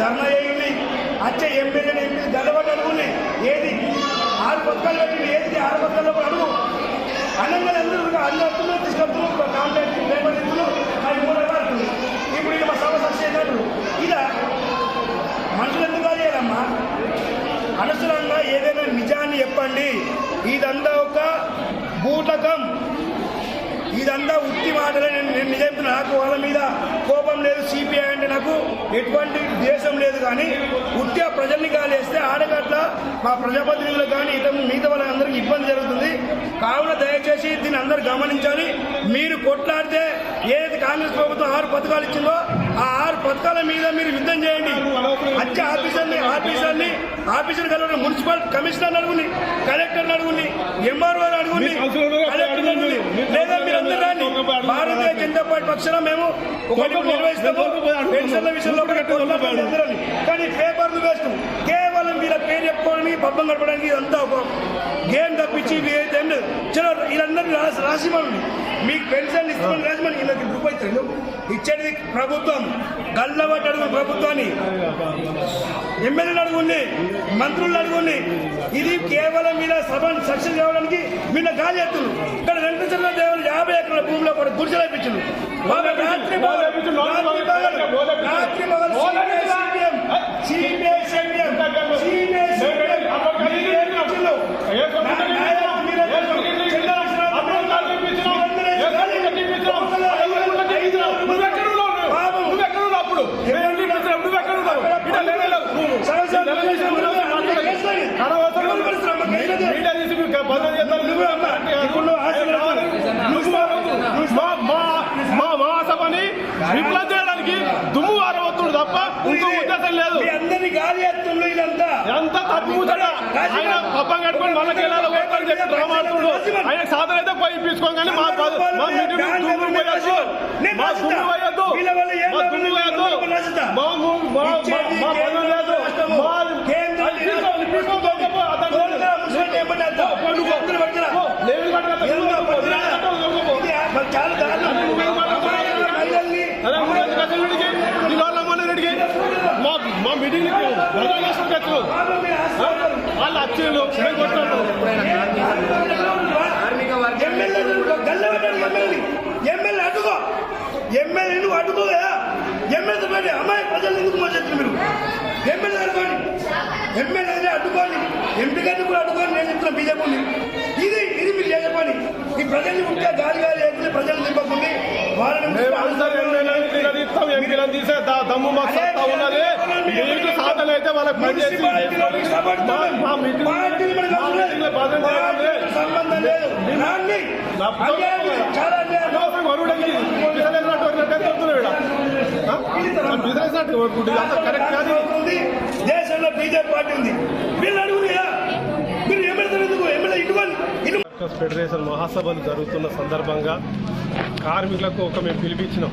ధర్నా చేయండి వచ్చే MLA MP గడవటి అడుగుని ఏది? ఆరు పక్కలు పెట్టి ఏది? ఆరు పక్కల్లో అడుగు. అన్నంగా అందరూ అన్ని వస్తున్నారు తీసుకొస్తున్నారు కాంట్రాక్ట్ పేపర్ ఇస్తులు అది మూడు రకాలు ఇప్పుడు ఇది మా సభ సక్సెస్ అన్నారు ఇలా మనుషులు ఎందుకు కాదేయాలమ్మా అనవసరంగా ఏదైనా నిజాన్ని చెప్పండి. ఇదంతా ఒక బూటకం. ఇదంతా ఉత్తి మాటలే. నేను నేను నిజం నాకు వాళ్ళ మీద కోపం లేదు సిపిఐ అంటే నాకు ఎటువంటి ద్వేషం లేదు కానీ ఉత్తిగా ప్రజల్ని కాలేస్తే ఆడగట్ల మా ప్రజాప్రతినిధులకు కానీ ఇతర మిగతా వాళ్ళందరికీ ఇబ్బంది జరుగుతుంది. కావున దయచేసి దీన్ని అందరూ గమనించాలి. మీరు కొట్లాడితే ఏదైతే కాంగ్రెస్ ప్రభుత్వం ఆరు పథకాలు ఇచ్చిందో ఆ ఆరు పథకాల మీద మీరు యుద్ధం చేయండి. వచ్చే ఆఫీసర్ని ఆఫీసర్ని ఆఫీసర్ కలవని మున్సిపల్ కమిషనర్ అడుగుని కలెక్టర్ అడుగుని ఎంఆర్ఓ అడుగుని కలెక్టర్ అడుగుని లేదా మీరు అందరూ రండి. భారతీయ జనతా పార్టీ పక్షాన మేము ఒకటి నిర్వహిస్తాము పెన్షన్ల విషయంలో. కానీ పేపర్లు వేస్ట్ కేవలం వీళ్ళ పేరు చెప్పుకోవడానికి పబ్బం గడపడానికి ఇదంతా ఒక గేమ్ తప్పించి ఇది అయితే ఏం లేదు చలో వీళ్ళందరూ రాసి రాసిమని మీకు పెన్షన్ ఇస్తామని రాసిమని వీళ్ళకి రూపాయలు ఇచ్చేది ప్రభుత్వం. గల్లబట్టి అడుగు ప్రభుత్వాన్ని ఎమ్మెల్యేలు అడుగుండి మంత్రులు అడుగుండి ఇది కేవలం వీళ్ళ సభను సక్సెస్ కావడానికి వీళ్ళ గాలి ఎత్తులు ఇక్కడ వెంకటేశ్వర దేవుడు యాభై ఎకరాల భూమిలో కూడా గుడిసెలు ఇప్పించారు రాత్రి CBI, CBI, CBI, CBI, CBI, మీరే ఇప్పించారు. నా- నాయకులు మీరే ఇప్పించారు. చంద్రబాబు నాయుడు మీరందరూ పాపం. నువ్వు అమ్మ, ఇప్పుడు నువ్వు ఆశీర్వదించు. నువ్వు విప్లవం చేయడానికి దుమ్ము వారవత్తుడు తప్ప ఇంకో ఉద్దేశం లేదు మీ అందరినీ గాలి ఎత్తుండ్రు ఇదంతా ఎంత తప్పు ముచ్చట ఆయన పబ్బం కట్టుకొని చెప్పి డ్రామా ఆడుతుండు ఆయన సాధన అయితే పోయి ఇప్పించుకోం కానీ మా మా మీటింగ్ దుమ్ము పోయొద్దు. మా దుమ్ము పోయొద్దు. మా దుమ్ము పోయొద్దు. మా ము- మా మా- మా పనులు లేదు మా ఇప్పించుకో, ఇప్పించుకో, చెప్పు, అతను లేదు. లేదు కట్టక చాలా దారుణం మహిళల్ని అరే మూడు కథలు రెడ్డికి ఈ వాళ్ళ అమ్మని రెడ్డికి మా మీటింగ్ వాళ్ళు వచ్చిండు నేను కొట్టాడు ఎమ్మెల్యే అడ్డుకో. ఎమ్మెల్యే నువ్వు అడ్డుకో కదా ఎమ్మెల్యే అమ్మాయి ప్రజలు ఎందుకు మోసేస్తారు మీరు? ఎమ్మెల్యే అడ్డుకోండి ఎమ్మెల్యే అడ్డుకోండి ఎంపీ గారిని కూడా అడ్డుకోండి నేను చెప్తున్నా బీజేపీ ఇది ఇది మీరు చేసే పని ఈ ప్రజల్ని ఉంటే గాలి లేకుండా ప్రజలు దా- దమ్ము మాకు సత్తా ఉన్నది. మీకు సాధన అయితే వాళ్ళకి పనిచేసి సంబంధం లేదు. బిజినెస్ కరెక్ట్ కాదు. బీజేపీ పార్టీ ఉంది. వీళ్ళు అడుగులు మీరు ఎమ్మెల్యే ఎందుకు? ఎమ్మెల్యే ఇటువంటి ఇటు ఫెడరేషన్ మహాసభలు జరుగుతున్న సందర్భంగా కార్మికులకు ఒక మేము పిలిపించినాం.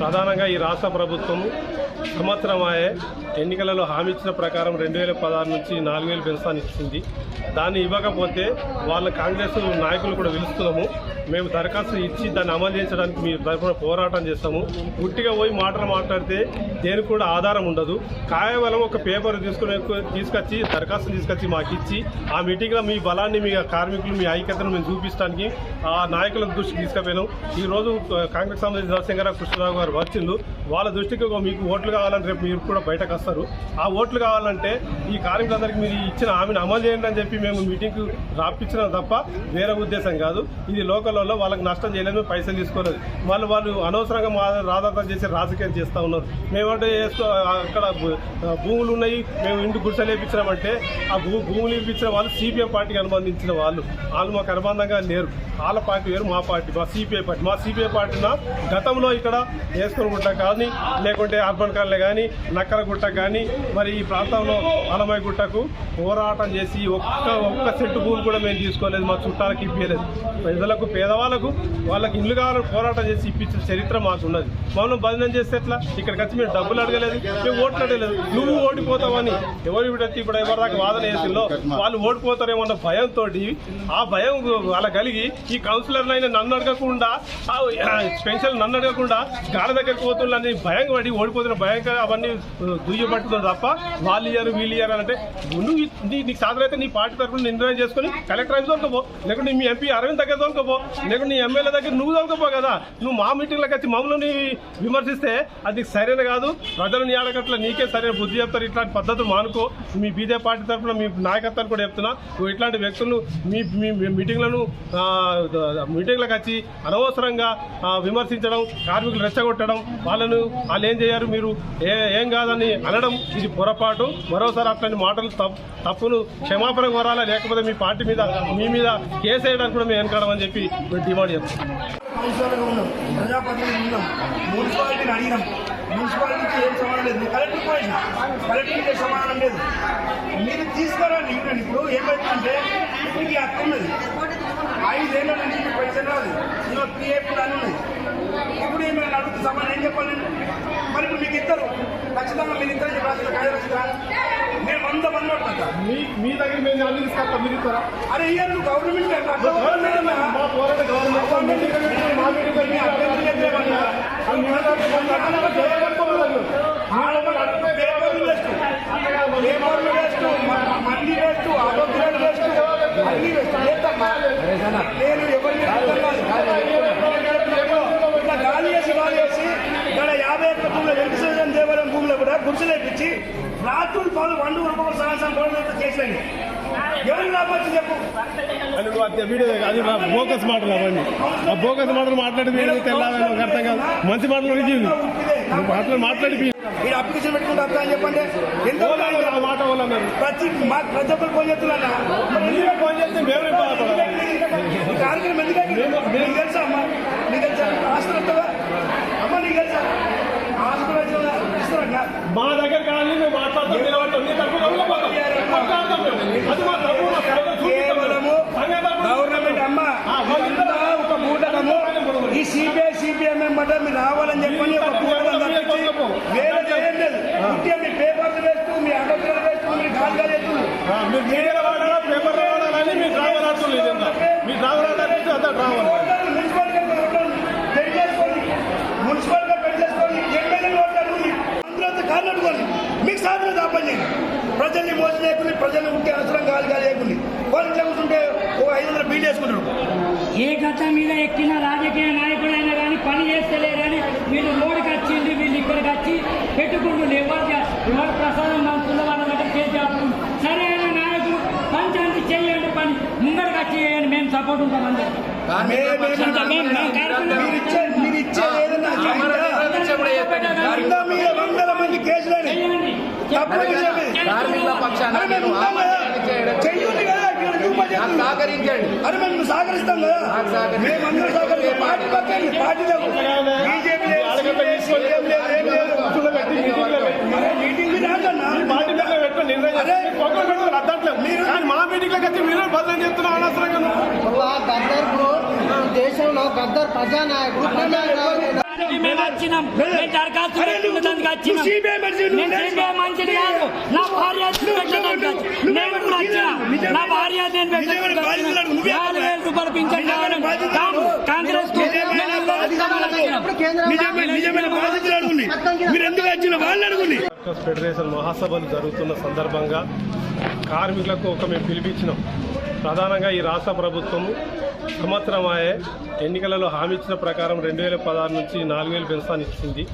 ప్రధానంగా ఈ రాష్ట్ర ప్రభుత్వం సంవత్సరం ఆయే ఎన్నికలలో హామీ ఇచ్చిన ప్రకారం రెండు వేల పదహారు నుంచి నాలుగు వేలు పెన్షన్ ఇచ్చింది దాన్ని ఇవ్వకపోతే వాళ్ళ కాంగ్రెస్ నాయకులు కూడా పిలుస్తున్నాము. మేము దరఖాస్తు ఇచ్చి దాన్ని అమలు చేయించడానికి మీ తరఫున పోరాటం చేస్తాము. గుట్టిగా పోయి మాటలు మాట్లాడితే దేనికి కూడా ఆధారం ఉండదు. కేవలం ఒక పేపర్ తీసుకునే తీసుకొచ్చి దరఖాస్తు తీసుకొచ్చి మాకు ఇచ్చి ఆ మీటింగ్లో మీ బలాన్ని మీ కార్మికులు మీ ఐక్యతను మేము చూపించడానికి ఆ నాయకుల దృష్టికి తీసుకుపోయినాం. ఈ రోజు కాంగ్రెస్ సంబంధించిన నరసింహరావు కృష్ణరావు గారు వచ్చిండు. వాళ్ళ దృష్టికి మీకు ఓట్లు కావాలని రేపు మీరు కూడా బయటకు వస్తారు ఆ ఓట్లు కావాలంటే ఈ కార్మికులందరికీ మీరు ఇచ్చిన హామీని అమలు చేయండి అని చెప్పి మేము మీటింగ్ రాపించడం తప్ప వేరే ఉద్దేశం కాదు. ఇది లోకల్లో వాళ్ళకి నష్టం చేయలేదు పైసలు తీసుకోలేదు. వాళ్ళు వాళ్ళు అనవసరంగా మా రాధాతం చేసి రాజకీయం చేస్తూ ఉన్నారు. మేమంటే వేసుకో అక్కడ భూ- భూములు ఉన్నాయి మేము ఇంటి గుడిసెలు వేయించినామంటే ఆ భూ భూములు ఇప్పించిన వాళ్ళు సిపిఎం పార్టీకి అనుబంధించిన వాళ్ళు. వాళ్ళు మాకు అనుబంధంగా లేరు. వాళ్ళ పార్టీ వేరు మా పార్టీ మా సిపిఐ పార్టీ. మా సిపిఐ పార్టీన గతంలో ఇక్కడ వేసుకొని గుట్ట కానీ లేకుంటే అర్బన్ కాలనీ కానీ నక్కలగుట్ట కానీ మరి ఈ ప్రాంతంలో అలమై గుట్టకు పోరాటం చేసి ఒక్క ఒక్క సెంటు భూమి కూడా మేము తీసుకోలేదు మా చుట్టాలకి ఇప్పలేదు ప్రజలకు పేదవాళ్ళకు వాళ్ళకి ఇల్లు కావాలని పోరాటం చేసి ఇప్పించిన చరిత్ర మాకు ఉన్నది మమ్మల్ని బంధనం చేస్తే ఎట్లా? ఇక్కడికి వచ్చి మేము డబ్బులు అడగలేదు మేము ఓట్లు అడగలేదు. నువ్వు ఓడిపోతావని ఎవరు ఇప్పుడు ఇప్పుడు ఎవరిదాకా వాదన చేసిందో వాళ్ళు ఓడిపోతారేమో అన్న భయంతో ఆ భయం వాళ్ళ కలిగి ఈ కౌన్సిలర్లు అయినా నన్ను అడగకుండా స్పెషల్ నన్ను అడగకుండా గాడ దగ్గరికి పోతుందని భయం పడి ఓడిపోతున్న భయంకర అవన్నీ దుయ్యబట్టుతుంది తప్ప వాళ్ళు ఇయ్యారు వీళ్ళు ఇయ్యారు అంటే నువ్వు నీ- నీకు సాధనైతే నీ పార్టీ తరఫున నిర్ణయం చేసుకుని కలెక్టర్ ఆఫీస్ దొరకపో లేకుంటే మీ ఎంపీ అరవింద్ దగ్గర దొరకపో లేకుంటే నీ ఎమ్మెల్యే దగ్గర నువ్వు దొరకపో కదా. నువ్వు మా మీటింగ్లకు వచ్చి మమ్మల్ని విమర్శిస్తే అది సరైన కాదు. ప్రజలు నీ ఆడగట్ల నీకే సరైన బుద్ధి చెప్తారు. ఇట్లాంటి పద్ధతులు మానుకో. మీ బీజేపీ పార్టీ తరఫున మీ నాయకత్వాన్ని కూడా చెప్తున్నా. నువ్వు ఇట్లాంటి వ్యక్తులను మీ మీ మీటింగ్లను మీటింగ్లకు వచ్చి అనవసరంగా విమర్శించడం కార్మికులు రెచ్చగొట్టడం వాళ్ళను వాళ్ళు ఏం చేయరు మీరు? ఏ ఏం కాదని అనడం ఇది పొరపాటు. మరోసారి అట్లాంటి మాటలు తప్పులు క్షమాపణ కోరాలా? లేకపోతే మీ పార్టీ మీద మీ మీద కేసు వేయడానికి కూడా మేము వెనకడం అని చెప్పి మేము డిమాండ్ చేస్తాం. మున్సిపాలిటీని అడిగినాం. మున్సిపాలిటీకి ఏం సమానం లేదు. కలెక్టర్ పోయినా కలెక్టర్కి సమానం లేదు. మీరు తీసుకురండి ఇక్కడ ఇప్పుడు ఏమైందంటే ఇప్పుడు హక్కు ఉన్నది. ఐదేళ్ళ నుంచి మీకు పెన్షన్ రాదు ఇంకా పిఎఫ్ కూడా అని ఉన్నది. ఇప్పుడు ఏమైనా అడుగుతుంది సమానం ఏం చెప్పాలి? మరి మీకు ఇద్దరు. ఖచ్చితంగా మీరు ఇద్దరు చెప్పాల్సిన కార్యదర్శిగా నేను వంద మంది పడుతుంటా మీ మీ దగ్గర మేము అన్ని తీసుకొస్తాం మీరు ఇస్తారా? అరే ఇయ్యారు గవర్నమెంట్ గవర్నమెంట్ గవర్నమెంట్ మా మీటింగ్ మీ అభ్యర్థులు ఎదురేమన్నా? పేపర్లు వేస్ట్ పేపర్లు వేస్ట్ మ- మంది వేస్ట్ ఆటో కిరాలు వేస్ట్ అన్ని వేస్ట్ లేదమ్మా. నేను ఎవరిని ఇట్లా గాలి వేసి గాలి వేసి ఇక్కడ యాభై ఒక్క భూములు వెంకటేశ్వర దేవాలయం భూములు కూడా గుడిసెలు వేపించి రాత్రులు పాలు వండు రూపాయలు సంవత్సరం గవర్నమెంట్ చేసేయండి. ఎవరికి రావచ్చు చెప్పు. వీడియో అది బోకస్ మాటలు అవన్నీ. ఆ బోకస్ మాటలు మాట్లాడి మీరు తెల్లాలని నాకు అర్థం కాదు. మంచి మాటలు నువ్వు మాటలు మాట్లాడి మీరు అప్లికేషన్ పెట్టుకుంటే అర్థం చెప్పండి. ఎంత మాట ప్రతి మా ప్రతి ఒక్కరు ఫోన్ చేస్తున్నా ఫోన్ చేస్తే మేమే కార్యక్రమం ఎందుకంటే నీకు తెలుసా అమ్మా? నీకు తెలుసా? హాస్టల్ అమ్మ నీకు తెలుసా? హాస్టల్ ఇస్తారా మా దగ్గర గవర్నమెంట్ అమ్మ ఒక మూటకము. ఈ సిపిఐ సిపిఎం మెంబర్ మీరు రావాలని చెప్పని ఒక తప్పించి వేరే చేయం లేదు. ఇంకే మీ పేపర్లు వేస్తూ మీ అడ్డలు వేస్తూ మీరు గాలి గాలి వేస్తున్నారు ఆ, మీరు వాడాలని మీరు ఆడాలంటే అంతా డ్రామా మున్సిపల్గా పెళ్ళి చేసుకోండి. ఎమ్మెల్యేలు ఓటారు. అందరూ కాళ్ళు అడుకోండి మీకు సాధన తప్పని ప్రజల్ని మోసం లేకుండా ప్రజల్ని ఉంటే అవసరం గాలి గాలి లేకుండా వాళ్ళు కూర్చుంటే ఒక ఐదు వందల బీల్ వేసుకుంటారు. ఏ గత మీద ఎక్కిన రాజకీయ నాయకుడైనా కానీ పని చేస్తలేరని వీళ్ళు రోడ్డుకి వచ్చింది వీళ్ళు ఇక్కడికి వచ్చి పెట్టుకుంటుండే ఎవరు ఎవరు ప్రసాదం పంపుతుందో వాళ్ళ దగ్గర చేసి ఆపుతుంది సరైన నాయకుడు పంచాయతీ చేయండి పని ముందరికి వచ్చి చేయండి మేము సపోర్ట్ ఉంటాం అందరం మీరు ఇచ్చే మీరు ఇచ్చే వందల మంది చెప్పి కార్మికుల పక్షాన చేస్తున్నారు. సహకరించండి. అరే మేము సహకరిస్తాం కదా. నాకు సహకరించండి. మేము అందరూ సహకరిస్తాం పార్టీ పక్కన బీజేపీ మీటింగ్ పెట్టుకుని నిర్ణయం మీరు- మా మీటింగ్లోకి వచ్చి మీరు బదులు చెప్తున్నా అనవసరంగా. గద్దర్ దేశంలో గద్దర్ ప్రజానాయకుడు. మేము వచ్చినాం. మేము దరఖాస్తు పెట్టుకోవడానికి వచ్చినాం. నేను కాదు. నా భార్య పెట్టడానికి నేను కూడా వచ్చిన. నిజమే. నా భార్య నేను నిజమే. బాధితులను నువ్వే నాలుగు వేల రూపాయలు పింఛన్ కావాలని బాధితులను కాంగ్రెస్ కాంగ్రెస్కు నిజమే. మేము అందరం సమాధానం ఇప్పుడు కేంద్రం నిజమే నిజమైన బాధితులు అడుగుని మీరు ఎందుకు వచ్చిన వాళ్ళు అడుగుని వర్కర్స్ ఫెడరేషన్ మహాసభలు జరుగుతున్న సందర్భంగా కార్మికులకు ఒక మేము పిలిపించినాం. ప్రధానంగా ఈ రాష్ట్ర ప్రభుత్వం సంవత్సరమాయే ఎన్నికలలో హామీ ఇచ్చిన ప్రకారం రెండు వేల పదహారు నుంచి నాలుగు వేలు పెన్షన్ ఇచ్చింది.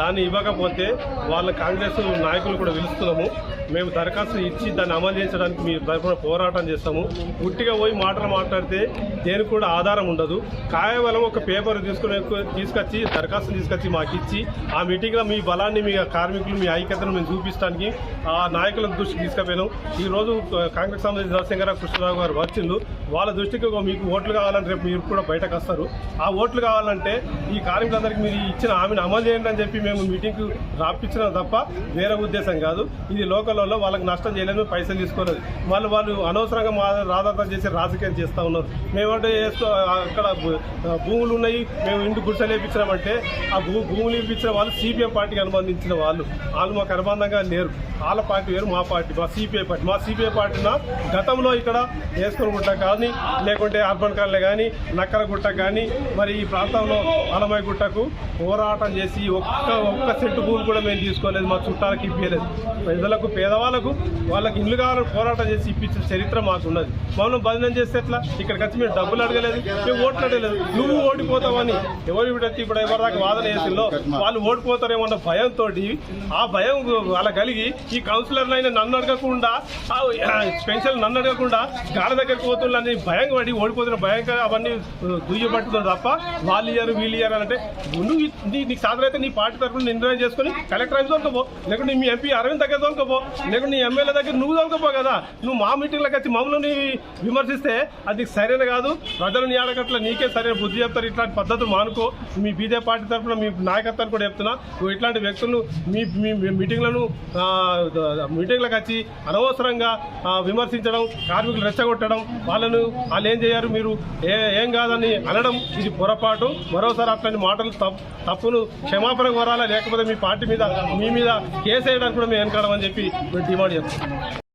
దాన్ని ఇవ్వకపోతే వాళ్ళ కాంగ్రెస్ నాయకులు కూడా పిలుస్తున్నాము. మేము దరఖాస్తు ఇచ్చి దాన్ని అమలు చేయడానికి మీ తరఫున పోరాటం చేస్తాము. ఉట్టిగా పోయి మాటలు మాట్లాడితే దేనికి కూడా ఆధారం ఉండదు. కేవలం ఒక పేపర్ తీసుకుని తీసుకొచ్చి దరఖాస్తు తీసుకొచ్చి మాకు ఇచ్చి ఆ మీటింగ్లో మీ బలాన్ని మీ కార్మికులు మీ ఐక్యతను మేము చూపించడానికి ఆ నాయకుల దృష్టికి తీసుకుపోయినాం. ఈ రోజు కాంగ్రెస్ సంబంధించిన నరసింహరావు కృష్ణరావు గారు వచ్చిండు వాళ్ళ దృష్టికి మీకు ఓట్లు కావాలంటే రేపు మీరు కూడా బయటకు వస్తారు. ఆ ఓట్లు కావాలంటే ఈ కార్మికులందరికీ మీరు ఇచ్చిన హామీని అమలు చేయండి అని చెప్పి మేము మీటింగ్కు రాపించడం తప్ప వేరే ఉద్దేశం కాదు. ఇది లోకల్ వాళ్ళు వాళ్ళకి నష్టం చేయలేదు పైసలు తీసుకోలేదు. వాళ్ళు వాళ్ళు అనవసరంగా మా రాధాతం చేసి రాజకీయం చేస్తూ ఉన్నారు. మేమంటే వేసుకో అక్కడ భూ- భూములు ఉన్నాయి మేము ఇంటి గుడిసెలు వేయించినామంటే ఆ భూ భూములు ఇప్పించిన వాళ్ళు సిపిఎం పార్టీకి అనుబంధించిన వాళ్ళు. వాళ్ళు మాకు అనుబంధంగా లేరు. వాళ్ళ పార్టీ వేరు మా పార్టీ మా సిపిఐ పార్టీ. మా సిపిఐ పార్టీన గతంలో ఇక్కడ వేసుకునిగుట్ట కానీ లేకుంటే అర్బన్ కాలనీ కానీ నక్కల గుట్ట కానీ మరి ఈ ప్రాంతంలో అలమై గుట్టకు పోరాటం చేసి ఒక్క ఒక్క సెంటు భూమి కూడా మేము తీసుకోలేదు మా చుట్టాలకి ఇవ్వలేదు ప్రజలకు పేదవాళ్ళకు వాళ్ళకి ఇల్లు కావాలని పోరాటం చేసి ఇప్పించిన చరిత్ర మాకు ఉన్నది. మమ్మల్ని భజనం చేస్తే ఎట్లా? ఇక్కడికి వచ్చి మేము డబ్బులు అడగలేదు మేము ఓట్లు అడగలేదు. నువ్వు ఓడిపోతావని ఎవరు ఇప్పుడు ఇప్పుడు ఎవరిదాకా వాదన చేసిందో వాళ్ళు ఓడిపోతారేమో అన్న భయంతో ఆ భయం వాళ్ళ కలిగి ఈ కౌన్సిలర్ అయినా నన్ను అడగకుండా ఆ పెన్షన్ నన్ను అడగకుండా గాడ దగ్గరికి పోతుండని భయం పడి ఓడిపోతున్న భయంగా అవన్నీ దుయ్యబట్టుతుంది తప్ప వాళ్ళు ఇయ్యారు వీళ్ళు ఇయ్యారు అని అంటే నువ్వు నీ- నీకు సాధనైతే నీ పార్టీ తరఫున నిర్ణయం చేసుకుని కలెక్టర్ ఆఫీస్ దొరకపో లేకుంటే మీ ఎంపీ అరవింద్ దగ్గర దొరకపో లేకుంటే నీ ఎమ్మెల్యే దగ్గర నువ్వు చదువుకోపో కదా. నువ్వు మా మీటింగ్లకు వచ్చి మమ్మల్ని విమర్శిస్తే అది సరైన కాదు. ప్రజలు నీ ఆడగట్ల నీకే సరైన బుద్ధి చెప్తారు. ఇట్లాంటి పద్ధతులు మానుకో. మీ బీజేపీ పార్టీ తరఫున మీ నాయకత్వాన్ని కూడా చెప్తున్నా. నువ్వు ఇట్లాంటి వ్యక్తులను మీ మీ మీటింగ్లను మీటింగ్లకు వచ్చి అనవసరంగా విమర్శించడం కార్మికులు రెచ్చగొట్టడం వాళ్ళను వాళ్ళు ఏం చేయారు మీరు? ఏ ఏం కాదని అనడం ఇది పొరపాటు. మరోసారి అట్లాంటి మాటలు తప్పు తప్పును క్షమాపణ కోరాలా? లేకపోతే మీ పార్టీ మీద మీ మీద కేసు వేయడానికి కూడా మేము అని చెప్పి మేము డిమాండ్ చేస్తాం